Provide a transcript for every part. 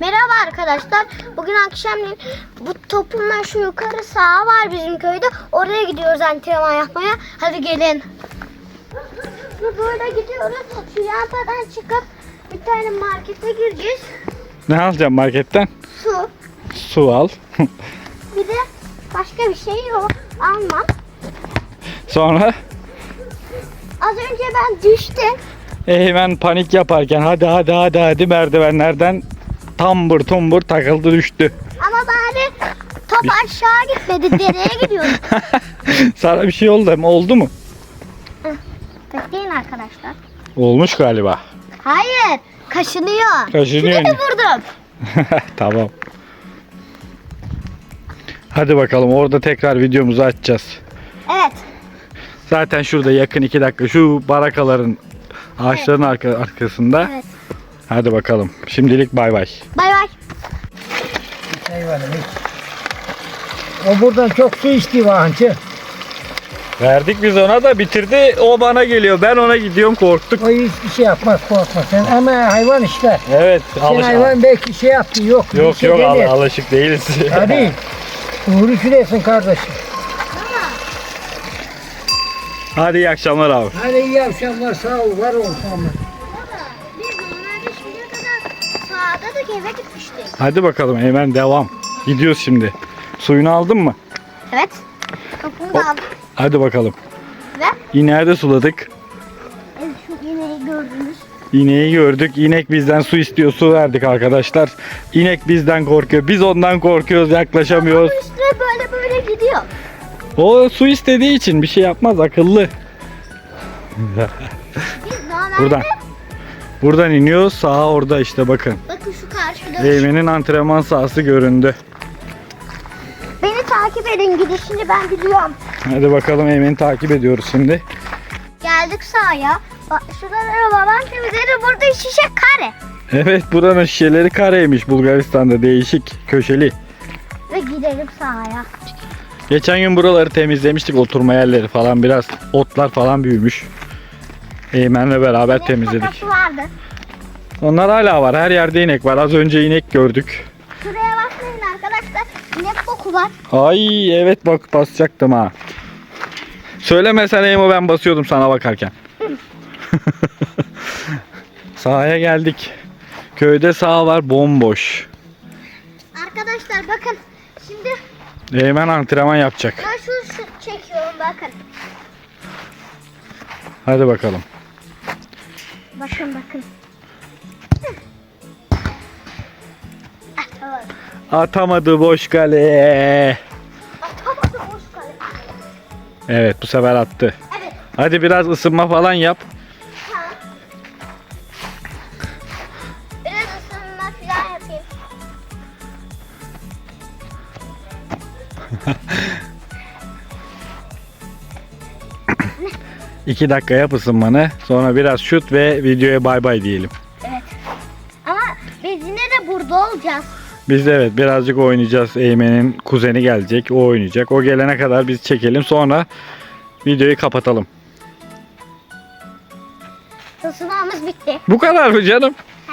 Merhaba arkadaşlar. Bugün akşamleyin bu topunla şu yukarı saha var bizim köyde. Oraya gidiyoruz antrenman yapmaya. Hadi gelin. Böyle gidiyoruz. Şu yampadan çıkıp bir tane markete gireceğiz. Ne alacağım marketten? Su. Su al. Bir de başka bir şey yok. Almam. Sonra Az önce ben düştüm. e, hemen panik yaparken hadi hadi hadi hadi merdivenlerden tambur tumbur takıldı düştü. Ama bari top aşağı gitmedi. Dereye gidiyoruz. Sana bir şey oldu mu? Oldu mu? Bekleyin arkadaşlar. Olmuş galiba. Hayır. Kaşınıyor. Kaşınıyor. Şurada vurdum. tamam. Hadi bakalım orada tekrar videomuzu açacağız. Evet. Zaten şurada yakın iki dakika şu barakaların ağaçların arka, arkasında. Evet. Hadi bakalım. Şimdilik bay bay. Bay bay. Hayvanım hiç. O buradan çok su içti vahancı. Verdik biz ona da bitirdi. O bana geliyor. Ben ona gidiyorum korktuk. O hiçbir şey yapmaz korkma sen. Ama hayvan işte. Evet. Sen Alış hayvan belki şey yaptı yok. bir Yok şey yok al- demez. alışık değiliz. Hadi. Uğru şurasın kardeşim. Hadi iyi akşamlar abi. Hadi iyi akşamlar sağ ol var ol sana. Da eve gitmiştik. Hadi bakalım hemen devam. Gidiyoruz şimdi. Suyunu aldın mı? Evet. Topumu da aldım. Hadi bakalım. Ve İneği de suladık. evet, şu ineği gördünüz. İneği gördük. İnek bizden su istiyor. Su verdik arkadaşlar. İnek bizden korkuyor. Biz ondan korkuyoruz. Yaklaşamıyoruz. Onun üstüne böyle böyle gidiyor. O su istediği için bir şey yapmaz. Akıllı. Biz normalde Buradan. Buradan iniyoruz. Sağa orada işte bakın. bakın şu karşıda. Eymen'in antrenman sahası göründü. Beni takip edin gidişini ben biliyorum. Hadi bakalım Eymen'i takip ediyoruz şimdi. Geldik sahaya. Bak şuraları babam temizledi. Burada şişe kare. Evet buranın şişeleri kareymiş Bulgaristan'da değişik köşeli. Ve gidelim sahaya. Geçen gün buraları temizlemiştik oturma yerleri falan biraz otlar falan büyümüş. Eymen'le beraber İnek temizledik. vardı. Onlar hala var her yerde inek var az önce inek gördük. Şuraya bakmayın arkadaşlar. İnek koku var. Ay evet bak basacaktım ha. Söylemesen Eymo ben basıyordum sana bakarken. Sahaya geldik. Köyde sağ var bomboş. Arkadaşlar bakın. Şimdi Eymen antrenman yapacak. ben şu, şu çekiyorum bakın. Hadi bakalım. Bakın bakın. Ah. Atamadı boş kale. Tamam, boş kale. Evet bu sefer attı. Evet. Hadi biraz ısınma falan yap. Tamam. Biraz ısınma falan yapayım. İki dakika yap ısınmanı. Sonra biraz şut ve videoya bay bay diyelim. Evet. Ama biz yine de burada olacağız. Biz de evet birazcık oynayacağız. Eymen'in kuzeni gelecek. O oynayacak. O gelene kadar biz çekelim. Sonra videoyu kapatalım. Isınmamız bitti. Bu kadar mı canım? He.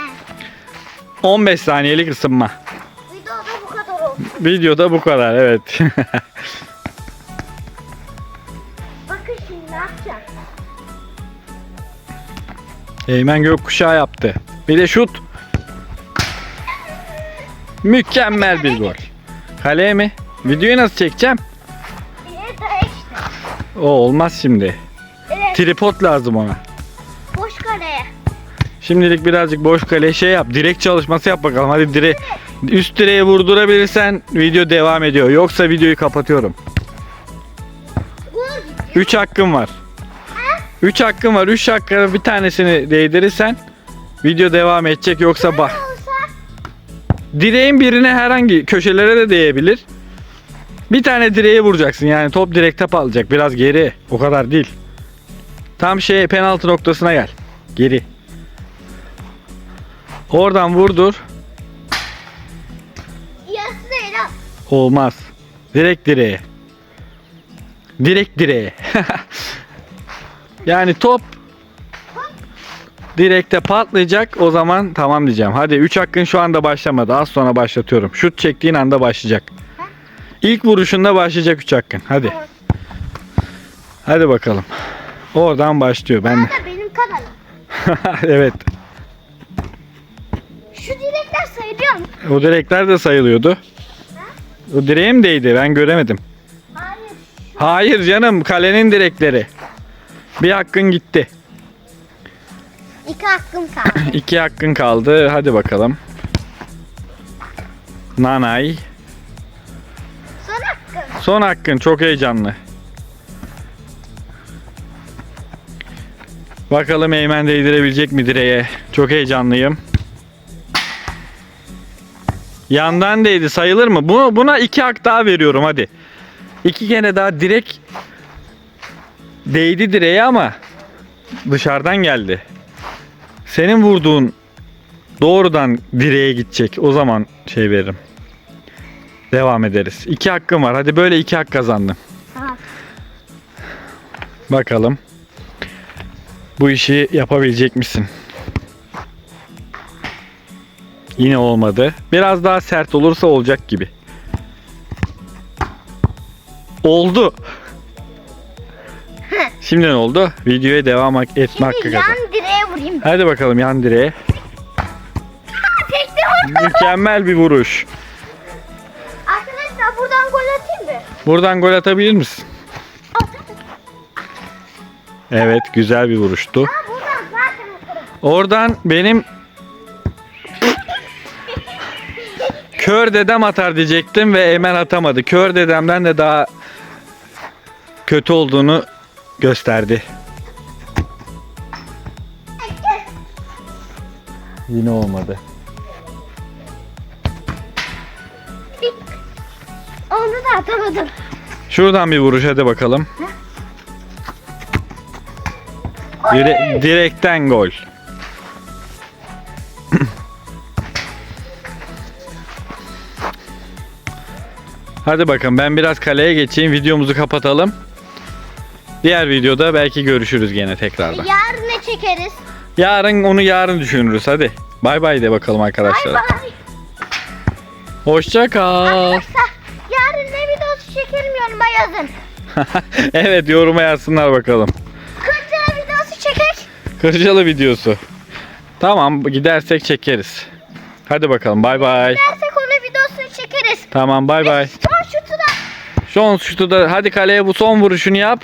15 saniyelik ısınma. Videoda bu kadar oldu. Videoda bu kadar evet. Eymen gökkuşağı yaptı. Bir de şut. Mükemmel bir gol. Kaleye mi? Videoyu nasıl çekeceğim? O olmaz şimdi. Evet. Tripod lazım ona. Boş kaleye. Şimdilik birazcık boş kale şey yap. Direk çalışması yap bakalım. Hadi dire üst direğe vurdurabilirsen video devam ediyor. Yoksa videoyu kapatıyorum. Gol gitti. 3 hakkım var. 3 hakkım var. 3 hakkına bir tanesini değdirirsen video devam edecek. Yoksa bak. Direğin birine herhangi köşelere de değebilir. Bir tane direğe vuracaksın. Yani top direkte alacak. Biraz geri. O kadar değil. Tam şey penaltı noktasına gel. Geri. Oradan vurdur. Olmaz. Direkt direğe. Direkt direğe. yani top direkte patlayacak. O zaman tamam diyeceğim. Hadi 3 hakkın şu anda başlamadı. Az sonra başlatıyorum. Şut çektiğin anda başlayacak. İlk vuruşunda başlayacak 3 hakkın. Hadi. Hadi bakalım. Oradan başlıyor. Ben de. Benim kanalım? evet. Şu direkler sayılıyor mu? O direkler de sayılıyordu. O direğe mi değdi? Ben göremedim. Hayır. Hayır canım. Kalenin direkleri. Bir hakkın gitti. İki hakkım kaldı. İki hakkın kaldı. Hadi bakalım. Nanay. Son hakkım. Son hakkın çok heyecanlı. Bakalım Eymen değdirebilecek mi direğe? Çok heyecanlıyım. Yandan değdi sayılır mı? Bu, buna iki hak daha veriyorum hadi. İki kere daha direk değdi direğe ama dışarıdan geldi. Senin vurduğun doğrudan direğe gidecek. O zaman şey veririm. Devam ederiz. İki hakkım var. Hadi böyle iki hak kazandım. Tamam. Bakalım. Bu işi yapabilecek misin? Yine olmadı. Biraz daha sert olursa olacak gibi. Oldu. Şimdi ne oldu? Videoya devam etme Şimdi hakkı yan kazan. direğe vurayım. Hadi bakalım yan direğe. Tekte vurdum. Mükemmel bir vuruş. Arkadaşlar buradan gol atayım mı? Buradan gol atabilir misin? Evet güzel bir vuruştu. Ha buradan zaten atarım. Oradan benim kör dedem atar diyecektim ve Eymen atamadı. Kör dedemden de daha kötü olduğunu gösterdi. Yine olmadı. Onu da atamadım. Şuradan bir vuruş hadi bakalım. Dire- direkten gol. Hadi bakın ben biraz kaleye geçeyim. Videomuzu kapatalım. Diğer videoda belki görüşürüz gene tekrardan. Yarın ne çekeriz? Yarın onu yarın düşünürüz hadi. Bay bay de bakalım Bay arkadaşlar. bay. Hoşça kal. Arkadaşlar yarın ne videosu çekelim yoruma yazın. evet yoruma yazsınlar bakalım. Kırcıra videosu çekek. Kırcalı videosu. Tamam gidersek çekeriz. Hadi bakalım bay bay. Dersek onun videosunu çekeriz. Tamam bay bay. Son şutu da Son şutu da hadi kaleye bu son vuruşunu yap.